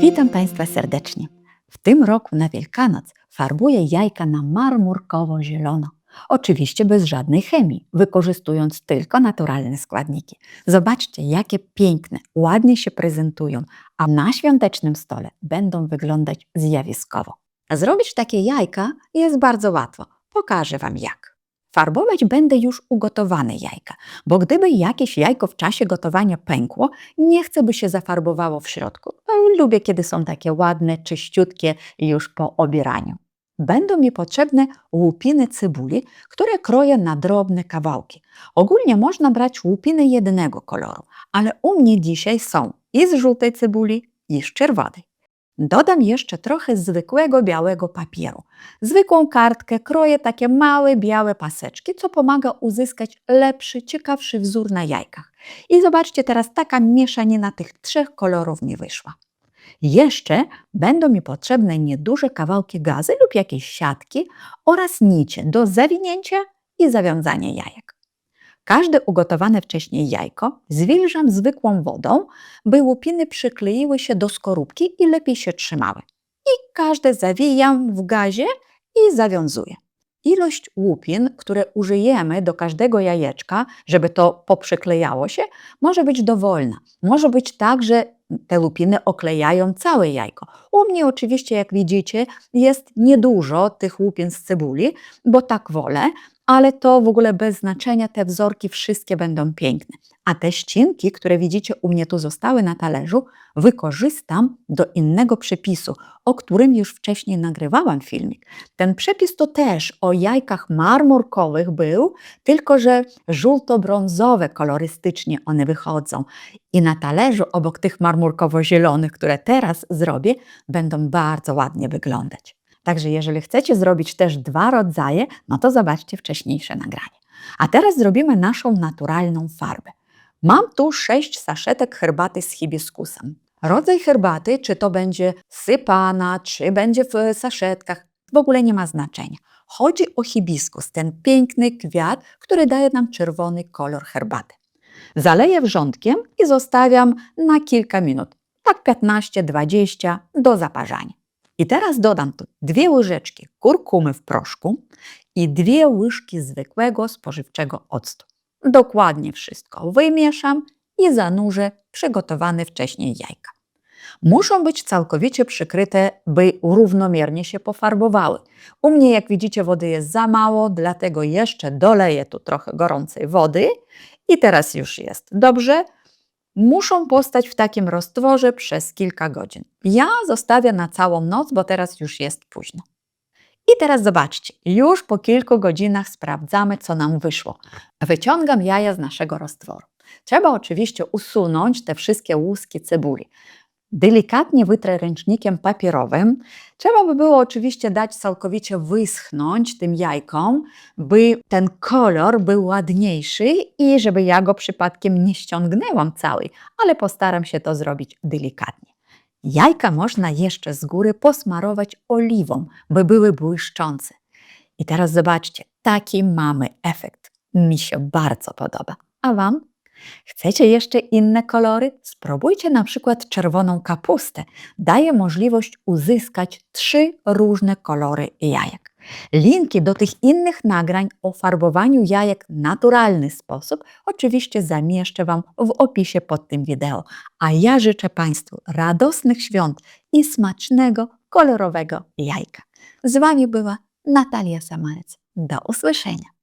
Witam Państwa serdecznie. W tym roku na Wielkanoc farbuję jajka na marmurkowo-zielono. Oczywiście bez żadnej chemii, wykorzystując tylko naturalne składniki. Zobaczcie, jakie piękne, ładnie się prezentują, a na świątecznym stole będą wyglądać zjawiskowo. Zrobić takie jajka jest bardzo łatwo. Pokażę Wam jak. Farbować będę już ugotowane jajka, bo gdyby jakieś jajko w czasie gotowania pękło, nie chcę, by się zafarbowało w środku. Lubię, kiedy są takie ładne, czyściutkie już po obieraniu. Będą mi potrzebne łupiny cebuli, które kroję na drobne kawałki. Ogólnie można brać łupiny jednego koloru, ale u mnie dzisiaj są i z żółtej cebuli, i z czerwonej. Dodam jeszcze trochę zwykłego białego papieru. Zwykłą kartkę kroję takie małe białe paseczki, co pomaga uzyskać lepszy, ciekawszy wzór na jajkach. I zobaczcie, teraz taka mieszanina tych trzech kolorów mi wyszła. Jeszcze będą mi potrzebne nieduże kawałki gazy lub jakieś siatki oraz nicie do zawinięcia i zawiązania jajek. Każde ugotowane wcześniej jajko zwilżam zwykłą wodą, by łupiny przykleiły się do skorupki i lepiej się trzymały. I każde zawijam w gazie i zawiązuję. Ilość łupin, które użyjemy do każdego jajeczka, żeby to poprzyklejało się, może być dowolna. Może być tak, że te lupiny oklejają całe jajko. U mnie oczywiście, jak widzicie, jest niedużo tych łupin z cebuli, bo tak wolę, ale to w ogóle bez znaczenia, te wzorki wszystkie będą piękne. A te ścinki, które widzicie u mnie tu zostały na talerzu, wykorzystam do innego przepisu, o którym już wcześniej nagrywałam filmik. Ten przepis to też o jajkach marmurkowych był, tylko że żółto-brązowe kolorystycznie one wychodzą. I na talerzu obok tych marmurkowo-zielonych, które teraz zrobię, będą bardzo ładnie wyglądać. Także jeżeli chcecie zrobić też dwa rodzaje, no to zobaczcie wcześniejsze nagranie. A teraz zrobimy naszą naturalną farbę. Mam tu sześć saszetek herbaty z hibiskusem. Rodzaj herbaty, czy to będzie sypana, czy będzie w saszetkach, w ogóle nie ma znaczenia. Chodzi o hibiskus, ten piękny kwiat, który daje nam czerwony kolor herbaty. Zaleję wrzątkiem i zostawiam na kilka minut, tak 15-20 do zaparzania. I teraz dodam tu dwie łyżeczki kurkumy w proszku i dwie łyżki zwykłego spożywczego octu. Dokładnie wszystko wymieszam i zanurzę przygotowane wcześniej jajka. Muszą być całkowicie przykryte, by równomiernie się pofarbowały. U mnie, jak widzicie, wody jest za mało, dlatego jeszcze doleję tu trochę gorącej wody i teraz już jest dobrze muszą postać w takim roztworze przez kilka godzin. Ja zostawiam na całą noc, bo teraz już jest późno. I teraz zobaczcie, już po kilku godzinach sprawdzamy, co nam wyszło. Wyciągam jaja z naszego roztworu. Trzeba oczywiście usunąć te wszystkie łuski cebuli delikatnie wytrę ręcznikiem papierowym. Trzeba by było oczywiście dać całkowicie wyschnąć tym jajkom, by ten kolor był ładniejszy i żeby ja go przypadkiem nie ściągnęłam cały, ale postaram się to zrobić delikatnie. Jajka można jeszcze z góry posmarować oliwą, by były błyszczące. I teraz zobaczcie, taki mamy efekt. Mi się bardzo podoba. A Wam? Chcecie jeszcze inne kolory? Spróbujcie na przykład czerwoną kapustę. Daje możliwość uzyskać trzy różne kolory jajek. Linki do tych innych nagrań o farbowaniu jajek w naturalny sposób oczywiście zamieszczę Wam w opisie pod tym wideo. A ja życzę Państwu radosnych świąt i smacznego, kolorowego jajka. Z Wami była Natalia Samarec. Do usłyszenia.